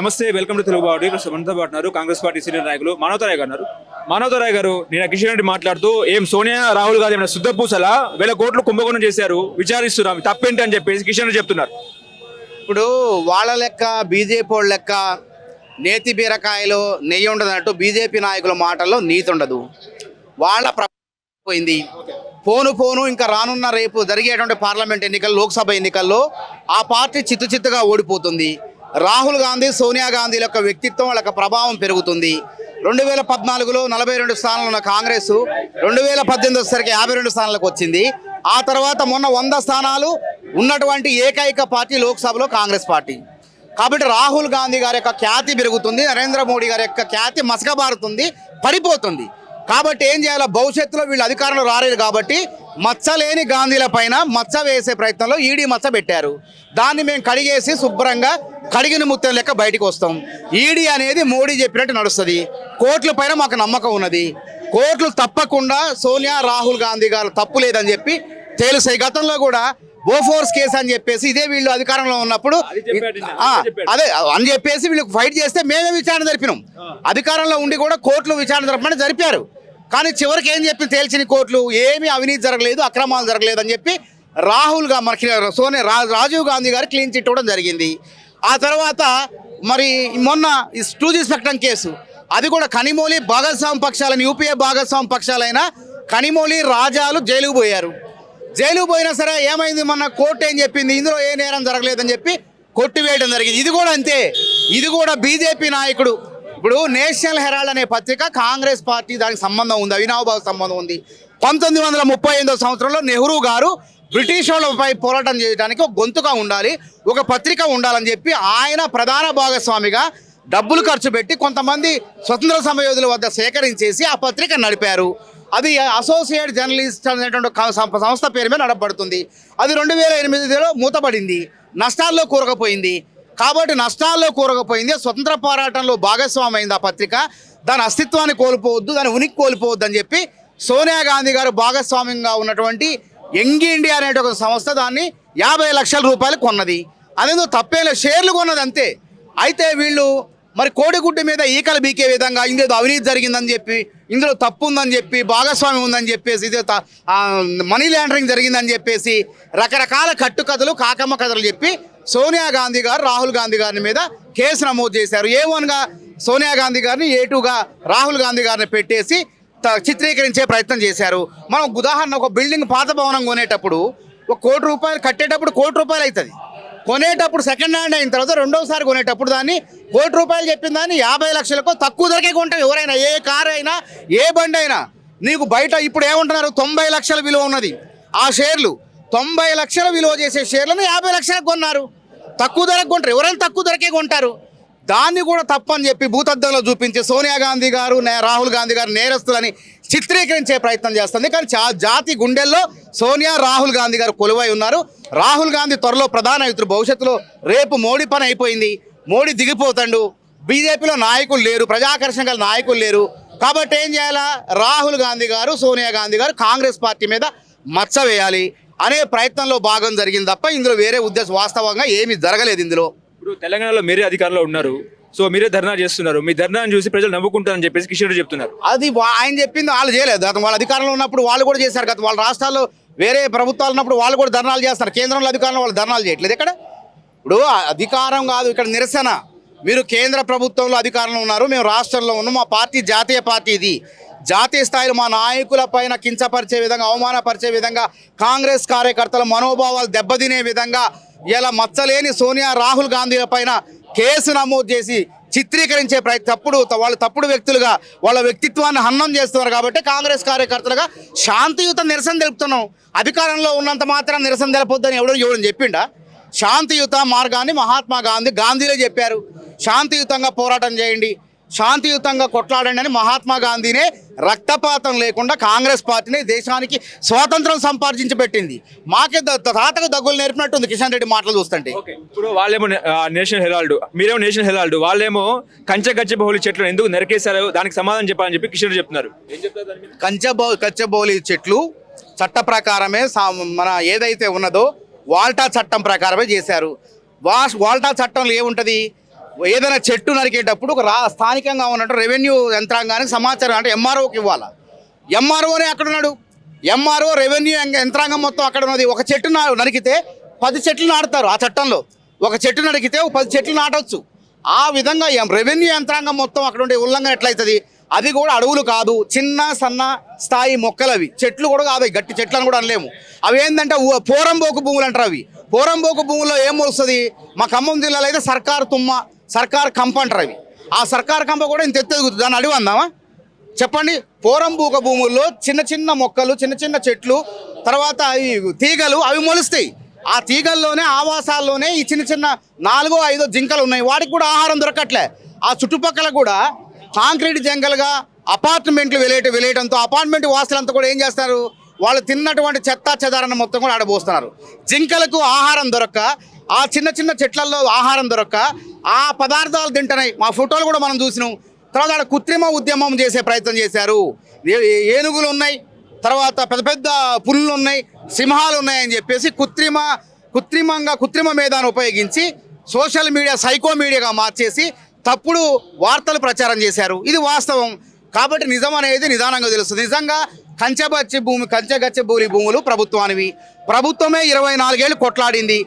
నమస్తే welcome to Telugu body ప్రస్తుతం మనతో పాటున్నారు కాంగ్రెస్ పార్టీ సీనియర్ నాయకులు మానవతరాయ్ గారు ఉన్నారు. మానవతరాయ్ గారు నేను కిషన్ రెడ్డి మాట్లాడుతూ ఏం సోనియా రాహుల్ గాంధీ ఏమైనా శుద్ధ పూసలా? వేల కోట్లు కుంభకోణం చేశారు విచారిస్తున్నాం తప్పేంటి అని చెప్పేసి కిషన్ రెడ్డి చెప్తున్నారు. ఇప్పుడు వాళ్ళ లెక్క బీజేపీ వాళ్ళ లెక్క నేతి బీరకాయలో నెయ్యి ఉండదు అన్నట్టు బీజేపీ నాయకుల మాటల్లో నీతి ఉండదు. వాళ్ళ ప్ర పోయింది. పోను పోను ఇంకా రానున్న రేపు జరిగేటువంటి పార్లమెంట్ ఎన్నికలు లోక్సభ ఎన్నికల్లో ఆ పార్టీ చిత్తు చిత్తుగా ఓడిపోతుంది. రాహుల్ గాంధీ సోనియా గాంధీ యొక్క వ్యక్తిత్వం వాళ్ళ యొక్క ప్రభావం పెరుగుతుంది. రెండు వేల పద్నాలుగులో నలభై రెండు స్థానాలు ఉన్న కాంగ్రెస్ రెండు వేల పద్దెనిమిది వచ్చేసరికి యాభై రెండు స్థానాలకు వచ్చింది. ఆ తర్వాత మొన్న వంద స్థానాలు ఉన్నటువంటి ఏకైక పార్టీ లోక్సభలో కాంగ్రెస్ పార్టీ. కాబట్టి రాహుల్ గాంధీ గారి యొక్క ఖ్యాతి పెరుగుతుంది నరేంద్ర మోడీ గారి యొక్క ఖ్యాతి మసకబారుతుంది పడిపోతుంది. కాబట్టి ఏం చేయాలి? భవిష్యత్తులో వీళ్ళు అధికారంలో రాలేదు కాబట్టి మచ్చలేని గాంధీల పైన మచ్చ వేసే ప్రయత్నంలో ఈడీ మచ్చ పెట్టారు. దాన్ని మేము కడిగేసి శుభ్రంగా కడిగిన ముత్యం లెక్క బయటికి వస్తాం. ఈడీ అనేది మోడీ చెప్పినట్టు నడుస్తుంది. కోర్టుల పైన మాకు నమ్మకం ఉన్నది. కోర్టులు తప్పకుండా సోనియా రాహుల్ గాంధీ గారు తప్పు లేదని చెప్పి తేలుసాయి గతంలో కూడా బోఫోర్స్ కేసు అని చెప్పేసి ఇదే వీళ్ళు అధికారంలో ఉన్నప్పుడు. అదే అని చెప్పేసి వీళ్ళకి ఫైట్ చేస్తే మేమే విచారణ జరిపినాం. అధికారంలో ఉండి కూడా కోర్టులు విచారణ జరపమని జరిపారు. కానీ చివరికి ఏం చెప్పి తేల్చిన కోర్టులు ఏమీ అవినీతి జరగలేదు అక్రమాలు జరగలేదు అని చెప్పి రాహుల్గా మనకి సోనియా రా రాజీవ్ గాంధీ గారు క్లీన్ చిట్ ఇవ్వడం జరిగింది. ఆ తర్వాత మరి మొన్న ఈ టూ జీ కేసు. అది కూడా కనిమోలి భాగస్వామి పక్షాలని యూపీఏ భాగస్వామి పక్షాలైన కనిమోలి రాజాలు జైలుకు పోయారు. జైలుకు పోయినా సరే ఏమైంది? మొన్న కోర్టు ఏం చెప్పింది? ఇందులో ఏ నేరం జరగలేదని చెప్పి కొట్టివేయడం జరిగింది. ఇది కూడా అంతే. ఇది కూడా బీజేపీ నాయకుడు ఇప్పుడు నేషనల్ హెరాల్డ్ అనే పత్రిక కాంగ్రెస్ పార్టీ దానికి సంబంధం ఉంది అవినాభావ సంబంధం ఉంది. పంతొమ్మిది వందల ముప్పై ఎనిమిదో సంవత్సరంలో నెహ్రూ గారు బ్రిటిష్ వాళ్ళపై పోరాటం చేయడానికి ఒక గొంతుగా ఉండాలి ఒక పత్రిక ఉండాలని చెప్పి ఆయన ప్రధాన భాగస్వామిగా డబ్బులు ఖర్చు పెట్టి కొంతమంది స్వతంత్ర సమయోధుల వద్ద సేకరించేసి ఆ పత్రిక నడిపారు. అది అసోసియేట్ జర్నలిస్ట్ అనేటువంటి సంస్థ పేరు మీద నడపబడుతుంది. అది రెండు వేల ఎనిమిదిలో మూతపడింది నష్టాల్లో కూరకపోయింది. కాబట్టి నష్టాల్లో కూరకపోయింది స్వతంత్ర పోరాటంలో భాగస్వామి ఆ పత్రిక. దాని అస్తిత్వాన్ని కోల్పోవద్దు దాని ఉనికి కోల్పోవద్దు అని చెప్పి సోనియా గాంధీ గారు భాగస్వామ్యంగా ఉన్నటువంటి యంగ్ ఇండియా అనే ఒక సంస్థ దాన్ని యాభై లక్షల రూపాయలు కొన్నది. అదేందుకు తప్పేలా షేర్లు కొన్నది అంతే. అయితే వీళ్ళు మరి కోడిగుడ్డు మీద ఈకలు బీకే విధంగా ఇందులో అవినీతి జరిగిందని చెప్పి ఇందులో తప్పు ఉందని చెప్పి భాగస్వామ్యం ఉందని చెప్పేసి ఇది త- మనీ లాండరింగ్ జరిగిందని చెప్పేసి రకరకాల కట్టుకథలు కాకమ్మ కథలు చెప్పి సోనియా గాంధీ గారు రాహుల్ గాంధీ గారి మీద కేసు నమోదు చేశారు. ఏ వన్గా సోనియా గాంధీ గారిని ఏ టూగా రాహుల్ గాంధీ గారిని పెట్టేసి త- చిత్రీకరించే ప్రయత్నం చేశారు. మనం ఉదాహరణ ఒక బిల్డింగ్ పాత భవనం కొనేటప్పుడు ఒక కోటి రూపాయలు కట్టేటప్పుడు కోటి రూపాయలు అవుతుంది కొనేటప్పుడు సెకండ్ హ్యాండ్ అయిన తర్వాత రెండోసారి కొనేటప్పుడు దాన్ని కోటి రూపాయలు చెప్పిన దాన్ని యాభై లక్షలకు తక్కువ ధరకే కొంటాం. ఎవరైనా ఏ కారు అయినా ఏ బండి అయినా. నీకు బయట ఇప్పుడు ఏమంటున్నారు? తొంభై లక్షల విలువ ఉన్నది. ఆ షేర్లు తొంభై లక్షల విలువ చేసే షేర్లను యాభై లక్షలకు కొన్నారు. తక్కువ ధరకు కొంటారు. ఎవరైనా తక్కువ ధరకే కొంటారు. దాన్ని కూడా తప్పని చెప్పి భూతద్దంలో చూపించి సోనియా గాంధీ గారు రాహుల్ గాంధీ గారు నేరస్తులని చిత్రీకరించే ప్రయత్నం చేస్తుంది. కానీ చా- జాతి గుండెల్లో సోనియా రాహుల్ గాంధీ గారు కొలువై ఉన్నారు. రాహుల్ గాంధీ త్వరలో ప్రధాన నాయకుడు భవిష్యత్తులో రేపు మోడీ పని అయిపోయింది. మోడీ దిగిపోతాడు. బీజేపీలో నాయకులు లేరు. ప్రజాకర్షణ గల నాయకులు లేరు. కాబట్టి ఏం చేయాలా? రాహుల్ గాంధీ గారు సోనియా గాంధీ గారు కాంగ్రెస్ పార్టీ మీద మచ్చ వేయాలి. అనే ప్రయత్నంలో భాగం జరిగింది తప్ప ఇందులో వేరే ఉద్దేశం వాస్తవంగా ఏమీ జరగలేదు ఇందులో. ఇప్పుడు తెలంగాణలో మీరే అధికారంలో ఉన్నారు. సో మీరే ధర్నా చేస్తున్నారు. మీ ధర్నాను చూసి ప్రజలు నవ్వుకుంటారని చెప్పేసి కిషన్ రెడ్డి చెప్తున్నారు. అది ఆయన చెప్పింది వాళ్ళు చేయలేదు. గతం వాళ్ళ అధికారంలో ఉన్నప్పుడు వాళ్ళు కూడా చేశారు గత వాళ్ళ రాష్ట్రాల్లో వేరే ప్రభుత్వాలు ఉన్నప్పుడు వాళ్ళు కూడా ధర్నాలు చేస్తారు కేంద్రంలో అధికారంలో వాళ్ళు ధర్నాలు చేయట్లేదు ఇక్కడ ఇప్పుడు అధికారం కాదు ఇక్కడ నిరసన. మీరు కేంద్ర ప్రభుత్వంలో అధికారంలో ఉన్నారు మేము రాష్ట్రంలో ఉన్నాం మా పార్టీ జాతీయ పార్టీ ఇది. జాతీయ స్థాయిలో మా నాయకుల పైన కించపరిచే విధంగా అవమానపరిచే విధంగా కాంగ్రెస్ కార్యకర్తల మనోభావాలు దెబ్బతినే విధంగా ఇలా మచ్చలేని సోనియా రాహుల్ గాంధీల పైన కేసు నమోదు చేసి చిత్రీకరించే ప్రయత్నం తప్పుడు వాళ్ళు తప్పుడు వ్యక్తులుగా వాళ్ళ వ్యక్తిత్వాన్ని హన్నం చేస్తున్నారు కాబట్టి కాంగ్రెస్ కార్యకర్తలుగా శాంతియుత నిరసన తెలుపుతున్నాం. అధికారంలో ఉన్నంత మాత్రం నిరసన తెలపొద్దని ఎవడో ఎవడని చెప్పిండా? శాంతియుత మార్గాన్ని మహాత్మా గాంధీ గాంధీలే చెప్పారు. శాంతియుతంగా పోరాటం చేయండి. శాంతియుతంగా కొట్లాడండి అని మహాత్మా గాంధీనే రక్తపాతం లేకుండా కాంగ్రెస్ పార్టీని దేశానికి స్వాతంత్రం సంపాదించి పెట్టింది. మాకే తాతకు దగ్గులు నేర్పినట్టుంది కిషన్ రెడ్డి మాటలు చూస్తుంటే. ఇప్పుడు వాళ్ళేమో నేషనల్ హెరాల్డ్ మీరేమో నేషనల్ హెరాల్డ్ వాళ్ళేమో కంచె గచ్చ బహుళ చెట్లు ఎందుకు నరికేశారు దానికి సమాధానం చెప్పాలని చెప్పి కిషన్ రెడ్డి చెప్తున్నారు? కంచెబౌ కచ్చబౌలి చెట్లు చట్ట ప్రకారమే మన ఏదైతే ఉన్నదో వాల్టా చట్టం ప్రకారమే చేశారు. వా వాల్టా చట్టంలో ఏముంటుంది? ఏదైనా చెట్టు నరికేటప్పుడు ఒక రా స్థానికంగా ఉన్నట్టు రెవెన్యూ యంత్రాంగానికి సమాచారం అంటే ఎంఆర్ఓకి ఇవ్వాలి? ఎంఆర్ఓనే అక్కడ ఉన్నాడు ఎంఆర్ఓ రెవెన్యూ యంత్రాంగం మొత్తం అక్కడ ఉన్నది ఒక చెట్టు నా- నరికితే పది చెట్లు నాటుతారు ఆ చట్టంలో. ఒక చెట్టు నరికితే ఒక పది చెట్లు నాటవచ్చు ఆ విధంగా రెవెన్యూ యంత్రాంగం మొత్తం అక్కడ ఉండే ఉల్లంఘన ఎట్లయితుంది? అది కూడా అడవులు కాదు చిన్న సన్న స్థాయి మొక్కలు అవి చెట్లు కూడా కాదు గట్టి చెట్లు అని కూడా అనలేము. అవి ఏంటంటే పోరంబోకు భూములు అంటారు అవి. పోరంబోకు భూముల్లో ఏం వస్తుంది మా ఖమ్మం జిల్లాలో అయితే సర్కారు తుమ్మ సర్కార్ కంప అంటారు అవి. ఆ సర్కార్ కంప కూడా ఇంత ఎత్తెదుగుతుంది దాన్ని అడిగి అందామా? చెప్పండి. పోరంబూక భూముల్లో చిన్న చిన్న మొక్కలు చిన్న చిన్న చెట్లు తర్వాత ఈ తీగలు అవి మొలుస్తాయి. ఆ తీగల్లోనే ఆవాసాల్లోనే ఈ చిన్న చిన్న నాలుగో ఐదో జింకలు ఉన్నాయి. వాటికి కూడా ఆహారం దొరకట్లే. ఆ చుట్టుపక్కల కూడా కాంక్రీట్ జంగల్గా అపార్ట్మెంట్లు వెలేట వెలేయడంతో అపార్ట్మెంట్ వాసులంతా కూడా ఏం చేస్తారు వాళ్ళు తిన్నటువంటి చెత్త చెదారణ మొత్తం కూడా ఆడబోస్తున్నారు. జింకలకు ఆహారం దొరక్క ఆ చిన్న చిన్న చెట్లలో ఆహారం దొరక్క ఆ పదార్థాలు తింటున్నాయి. మా ఫోటోలు కూడా మనం చూసినాం. తర్వాత ఆడ కృత్రిమ ఉద్యమం చేసే ప్రయత్నం చేశారు. ఏ- ఏనుగులు ఉన్నాయి తర్వాత పెద్ద పెద్ద పుల్లు ఉన్నాయి సింహాలు ఉన్నాయని చెప్పేసి కృత్రిమ కృత్రిమంగా కృత్రిమ మేధాన్ని ఉపయోగించి సోషల్ మీడియా సైకో మీడియాగా మార్చేసి తప్పుడు వార్తలు ప్రచారం చేశారు. ఇది వాస్తవం. కాబట్టి నిజం అనేది నిదానంగా తెలుస్తుంది. నిజంగా కంచెబచ్చి భూమి కంచెగచ్చే భూమి భూములు ప్రభుత్వానివి. ప్రభుత్వమే ఇరవై నాలుగేళ్ళు కొట్లాడింది.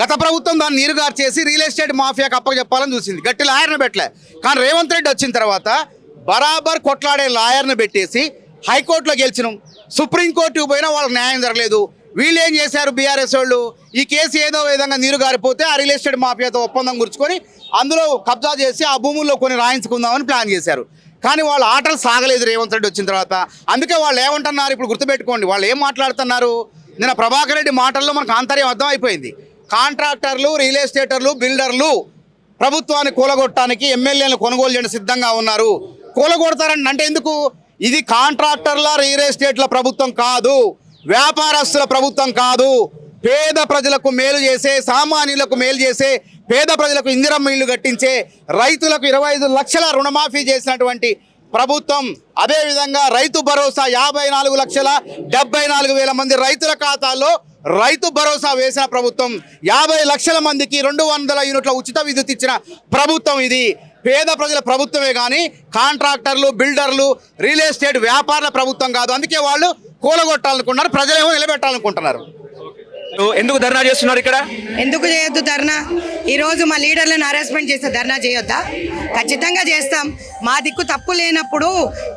గత ప్రభుత్వం దాన్ని నీరుగార్చేసి రియల్ ఎస్టేట్ మాఫియాకి అప్పచెప్పాలని చూసింది. గట్టి లాయర్ని పెట్టలే. కానీ రేవంత్ రెడ్డి వచ్చిన తర్వాత బరాబర్ కొట్లాడే లాయర్ని పెట్టేసి హైకోర్టులో గెలిచినాం. సుప్రీంకోర్టుకు పోయినా వాళ్ళకి న్యాయం జరగలేదు. వీళ్ళు ఏం చేశారు బీఆర్ఎస్ వాళ్ళు? ఈ కేసు ఏదో విధంగా నీరు గారిపోతే ఆ రియల్ ఎస్టేట్ మాఫియాతో ఒప్పందం గుర్చుకొని అందులో కబ్జా చేసి ఆ భూముల్లో కొన్ని రాయించుకుందామని ప్లాన్ చేశారు. కానీ వాళ్ళ ఆటలు సాగలేదు రేవంత్ రెడ్డి వచ్చిన తర్వాత. అందుకే వాళ్ళు ఏమంటున్నారు? ఇప్పుడు గుర్తుపెట్టుకోండి. వాళ్ళు ఏం మాట్లాడుతున్నారు? నిన్న ప్రభాకర్ రెడ్డి మాటల్లో మనకు ఆంతర్యం అర్థం అయిపోయింది కాంట్రాక్టర్లు రియల్ ఎస్టేటర్లు బిల్డర్లు ప్రభుత్వాన్ని కూలగొట్టడానికి ఎమ్మెల్యేలను కొనుగోలు చేయడం సిద్ధంగా ఉన్నారు. కూలగొడతారని అంటే ఎందుకు? ఇది కాంట్రాక్టర్ల రియల్ ఎస్టేట్ల ప్రభుత్వం కాదు. వ్యాపారస్తుల ప్రభుత్వం కాదు. పేద ప్రజలకు మేలు చేసే సామాన్యులకు మేలు చేసే పేద ప్రజలకు ఇందిరమ్మ ఇల్లు కట్టించే రైతులకు ఇరవై ఐదు లక్షల రుణమాఫీ చేసినటువంటి ప్రభుత్వం అదేవిధంగా రైతు భరోసా యాభై నాలుగు లక్షల డెబ్బై నాలుగు వేల మంది రైతుల ఖాతాల్లో రైతు భరోసా వేసిన ప్రభుత్వం యాభై లక్షల మందికి రెండు వందల యూనిట్ల ఉచిత విద్యుత్ ఇచ్చిన ప్రభుత్వం ఇది. పేద ప్రజల ప్రభుత్వమే కానీ కాంట్రాక్టర్లు బిల్డర్లు రియల్ ఎస్టేట్ వ్యాపారుల ప్రభుత్వం కాదు. అందుకే వాళ్ళు కూలగొట్టాలనుకుంటున్నారు ప్రజలేమో నిలబెట్టాలనుకుంటున్నారు. ఎందుకు ధర్నా చేస్తున్నారు ఇక్కడ? ఎందుకు చేయొద్దు ధర్నా? ఈరోజు మా లీడర్లను హరాస్మెంట్ చేస్తే ధర్నా చేయొద్దా? ఖచ్చితంగా చేస్తాం. మా దిక్కు తప్పు లేనప్పుడు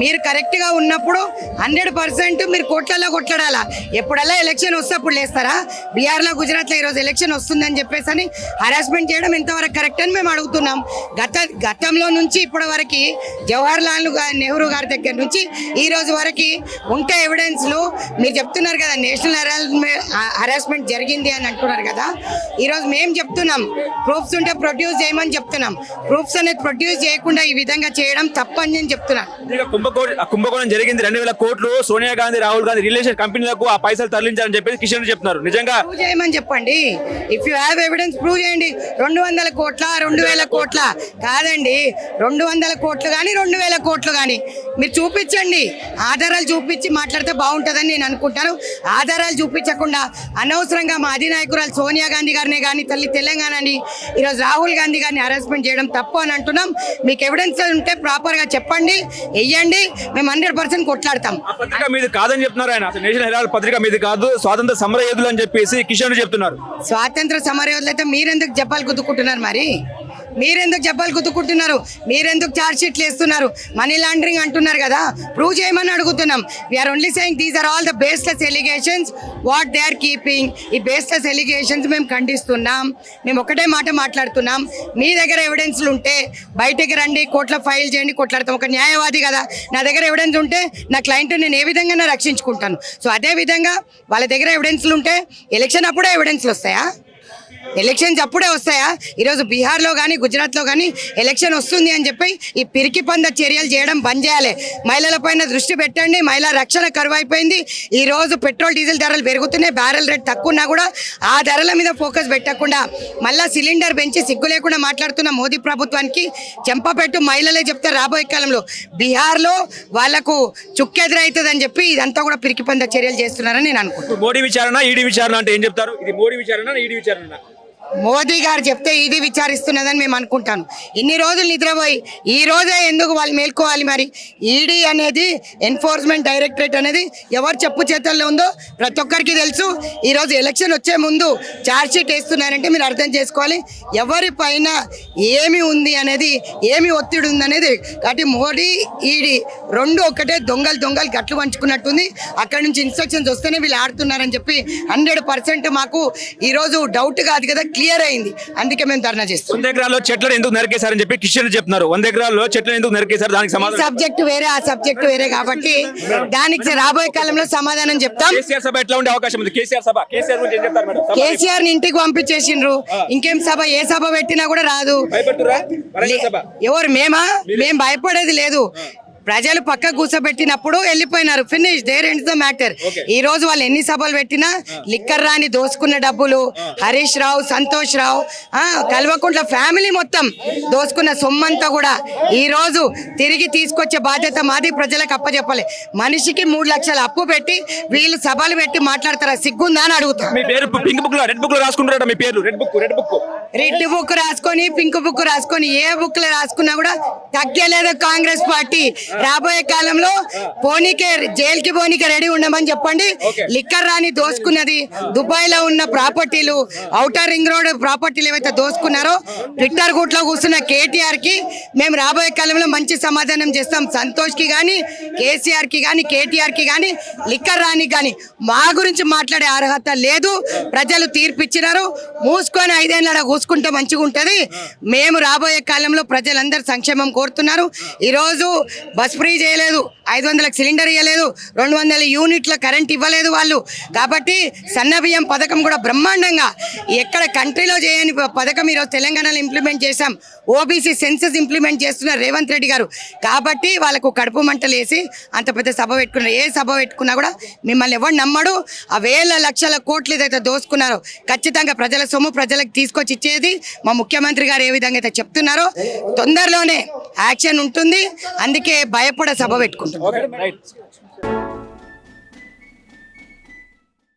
మీరు కరెక్ట్గా ఉన్నప్పుడు హండ్రెడ్ పర్సెంట్ మీరు కోట్లలో కొట్లాడాలా? ఎప్పుడల్లా ఎలక్షన్ వస్తే అప్పుడు లేస్తారా? బీహార్లో గుజరాత్లో ఈరోజు ఎలక్షన్ వస్తుందని చెప్పేసి అని హరాస్మెంట్ చేయడం ఎంతవరకు కరెక్ట్ అని మేము అడుగుతున్నాం. గత గతంలో నుంచి ఇప్పటి వరకు జవహర్ లాల్ నెహ్రూ గారి దగ్గర నుంచి ఈ రోజు వరకు ఉంటే ఎవిడెన్స్లు మీరు చెప్తున్నారు కదా నేషనల్ హరాస్మెంట్ జరిగింది అని అంటున్నారు కదా. ఈరోజు మేము చెప్తున్నాం ప్రూఫ్స్ ఉంటే ప్రొడ్యూస్ చేయమని చెప్తున్నాం. ప్రూఫ్స్ అనేది ప్రొడ్యూస్ చేయకుండా ఈ విధంగా చేయడం తప్పని నేను చెప్తున్నాను. కుంభకోణం జరిగింది. రెండు వేల కోట్లు సోనియా గాంధీ రాహుల్ గాంధీ రిలేషన్ కంపెనీలకు ఆ పైసలు తరలించారని చెప్పేసి కిషన్ చెప్తున్నారు. నిజంగా ప్రూవ్ చేయమని చెప్పండి. If you have evidence prove చేయండి. రెండు వందల కోట్ల? రెండు వేల కోట్ల? కాదండి. రెండు వందల కోట్లు కానీ రెండు వేల కోట్లు కానీ మీరు చూపించండి. ఆధారాలు చూపించి మాట్లాడితే బాగుంటుందని నేను అనుకుంటాను. ఆధారాలు చూపించకుండా అనవసరంగా మా అధినాయకురాలు సోనియా గాంధీ గారిని కానీ తల్లి తెలంగాణని ఈరోజు రాహుల్ గాంధీ గారిని హరాస్మెంట్ చేయడం తప్పు అని అంటున్నాం. మీకు ఎవిడెన్స్ ఉంటే ప్రాపర్గా చెప్పండి వెయ్యండి మేము హండ్రెడ్ పర్సెంట్ కొట్లాడతాం. పత్రిక మీది కాదని చెప్తున్నారు ఆయన. నేషనల్ హెరాల్డ్ పత్రిక మీది కాదు. స్వాతంత్ర సమర యోధులు అని చెప్పేసి కిషన్ చెప్తున్నారు. స్వాతంత్ర సమరయోధులు అయితే మీరెందుకు చెప్పాలి గుద్దుకుంటున్నారు మరి? మీరెందుకు చెప్పాలి కుతుకుంటున్నారు మీరెందుకు ఛార్జ్ షీట్లు వేస్తున్నారు? మనీ లాండరింగ్ అంటున్నారు కదా? ప్రూవ్ చేయమని అడుగుతున్నాం. We're only saying these are all the baseless allegations what they are keeping ఈ బేస్లెస్ ఎలిగేషన్స్ మేము ఖండిస్తున్నాం. మేము ఒకటే మాట మాట్లాడుతున్నాం. మీ దగ్గర ఎవిడెన్స్లు ఉంటే బయటకి రండి కోర్టులో ఫైల్ చేయండి కొట్లాడతాం. ఒక న్యాయవాది కదా. నా దగ్గర ఎవిడెన్స్ ఉంటే నా క్లయింట్ నేను ఏ విధంగా రక్షించుకుంటాను. సో అదే విధంగా వాళ్ళ దగ్గర ఎవిడెన్స్లు ఉంటే ఎలక్షన్ అప్పుడే ఎవిడెన్స్లు వస్తాయా? ఎలక్షన్స్ అప్పుడే వస్తాయా? ఈరోజు బీహార్లో కానీ గుజరాత్లో కానీ ఎలక్షన్ వస్తుంది అని చెప్పి ఈ పిరికి పంద చర్యలు చేయడం బంద్ చేయాలి. మహిళల పైన దృష్టి పెట్టండి. మహిళా రక్షణ కరువు అయిపోయింది ఈరోజు పెట్రోల్ డీజిల్ ధరలు పెరుగుతున్నాయి. బ్యారెల్ రేట్ తక్కువ ఉన్నా కూడా ఆ ధరల మీద ఫోకస్ పెట్టకుండా మళ్ళీ సిలిండర్ పెంచి సిగ్గు లేకుండా మాట్లాడుతున్న మోదీ ప్రభుత్వానికి చెంపపెట్టు మహిళలే చెప్తే రాబోయే కాలంలో బీహార్లో వాళ్ళకు చుక్కెదురవుతుందని చెప్పి ఇదంతా కూడా పిరికి పంద చర్యలు చేస్తున్నారని నేను అనుకుంటున్నాను మోడీ విచారణ ఈడీ విచారణ అంటే ఏం చెప్తారు? ఇది మోడీ విచారణ ఈడీ విచారణ? మోదీ గారు చెప్తే ఇది విచారిస్తున్నదని మేము అనుకుంటాను. ఇన్ని రోజులు నిద్రపోయి ఈ రోజే ఎందుకు వాళ్ళు మేల్కోవాలి మరి? ఈడీ అనేది ఎన్ఫోర్స్మెంట్ డైరెక్టరేట్ అనేది ఎవరు చెప్పు చేతల్లో ఉందో ప్రతి ఒక్కరికి తెలుసు. ఈరోజు ఎలక్షన్ వచ్చే ముందు ఛార్జ్షీట్ వేస్తున్నారంటే మీరు అర్థం చేసుకోవాలి. ఎవరి పైన ఏమి ఉంది అనేది ఏమి ఒత్తిడి ఉంది అనేది కాబట్టి మోడీ ఈడీ రెండు ఒక్కటే దొంగలు దొంగలు గట్లు పంచుకున్నట్టుంది. అక్కడ నుంచి ఇన్స్ట్రక్షన్స్ వస్తేనే వీళ్ళు ఆడుతున్నారని చెప్పి హండ్రెడ్ పర్సెంట్ మాకు ఈరోజు డౌట్ కాదు కదా క్లియర్ అయింది. అందుకే మేము ధర్నా చేస్తాం. వంద ఎకరాల్లో చెట్లను ఎందుకు నరికేశారని చెప్పి కిషన్ చెప్తున్నారు వంద ఎకరాల్లో చెట్లను ఎందుకు నరికేశారు? దానికి సమాధానం సబ్జెక్ట్ వేరే ఆ సబ్జెక్ట్ వేరే కాబట్టి దానికి రాబోయే కాలంలో సమాధానం చెప్తాం. కేసీఆర్ సభ ఎట్లా ఉండే అవకాశం ఉంది? కేసీఆర్ సభ. కేసీఆర్ గురించి ఏం చెప్తారు మేడం? సభ కేసీఆర్ని ఇంటికి పంపించేసిండ్రు. ఇంకేం సభ? ఏ సభ పెట్టినా కూడా రాదు. భయపడుతురా వరంగల్ సభ. ఎవరు మేమా? మేం భయపడేది లేదు. ప్రజలు పక్క కూర్చోబెట్టినప్పుడు వెళ్ళిపోయినారు. Finish there ends the matter ఈ రోజు వాళ్ళు ఎన్ని సభలు పెట్టినా లిక్కర్ రాని దోసుకున్న డబ్బులు హరీష్ రావు సంతోష్ రావు ఆ, కల్వకుంట్ల ఫ్యామిలీ మొత్తం దోసుకున్న సొమ్మంతా కూడా ఈ రోజు తిరిగి తీసుకొచ్చే బాధ్యత మాది. ప్రజలకు అప్పచెప్పాలి. మనిషికి మూడు లక్షల అప్పు పెట్టి వీళ్ళు సభలు పెట్టి మాట్లాడతారా? సిగ్గుందా అని అడుగుతా. మీ పేరు పింక్ బుక్లో రెడ్ బుక్లో రాసుకుంటారట మీ పేరు red book red book red book రాసుకొని పింక్ బుక్ రాసుకొని ఏ బుక్లో రాసుకున్నా కూడా తగ్గలేదు కాంగ్రెస్ పార్టీ. రాబోయే కాలంలో పోనీకే జైలుకి పోనీకే రెడీ ఉండమని చెప్పండి. లిక్కర్ రాని దోసుకున్నది దుబాయ్లో ఉన్న ప్రాపర్టీలు ఔటర్ రింగ్ రోడ్ ప్రాపర్టీలు ఏవైతే దోసుకున్నారో ట్విట్టర్ గుట్లో కూర్చున్న కేటీఆర్కి మేము రాబోయే కాలంలో మంచి సమాధానం చేస్తాం. సంతోష్కి గానీ కేసీఆర్కి గానీ కేటీఆర్కి గానీ లిక్కర్ రాని గానీ మా గురించి మాట్లాడే అర్హత లేదు. ప్రజలు తీర్పిచ్చినారు. మూసుకొని ఐదేళ్ళ కూసుకుంటే మంచిగా ఉంటది మేము రాబోయే కాలంలో ప్రజలందరూ సంక్షేమం కోరుతున్నారు. ఈరోజు బస్ ఫ్రీ చేయలేదు ఐదు వందలకు సిలిండర్ ఇవ్వలేదు రెండు వందల యూనిట్ల కరెంట్ ఇవ్వలేదు వాళ్ళు. కాబట్టి సన్న బియ్యం పథకం కూడా బ్రహ్మాండంగా ఎక్కడ కంట్రీలో చేయని పథకం ఈరోజు తెలంగాణలో ఇంప్లిమెంట్ చేశాం. ఓబీసీ సెన్సెస్ ఇంప్లిమెంట్ చేస్తున్నారు రేవంత్ రెడ్డి గారు. కాబట్టి వాళ్ళకు కడుపు మంటలు వేసి అంత పెద్ద సభ పెట్టుకున్నారు. ఏ సభ పెట్టుకున్నా కూడా మిమ్మల్ని ఎవరు నమ్మడు. ఆ వేల లక్షల కోట్లు ఏదైతే దోసుకున్నారో ఖచ్చితంగా ప్రజల సొమ్ము ప్రజలకు తీసుకొచ్చి ఇచ్చేది మా ముఖ్యమంత్రి గారు ఏ విధంగా అయితే చెప్తున్నారో తొందరలోనే యాక్షన్ ఉంటుంది. అందుకే భయపడే సభ పెట్టుకుంటున్నాం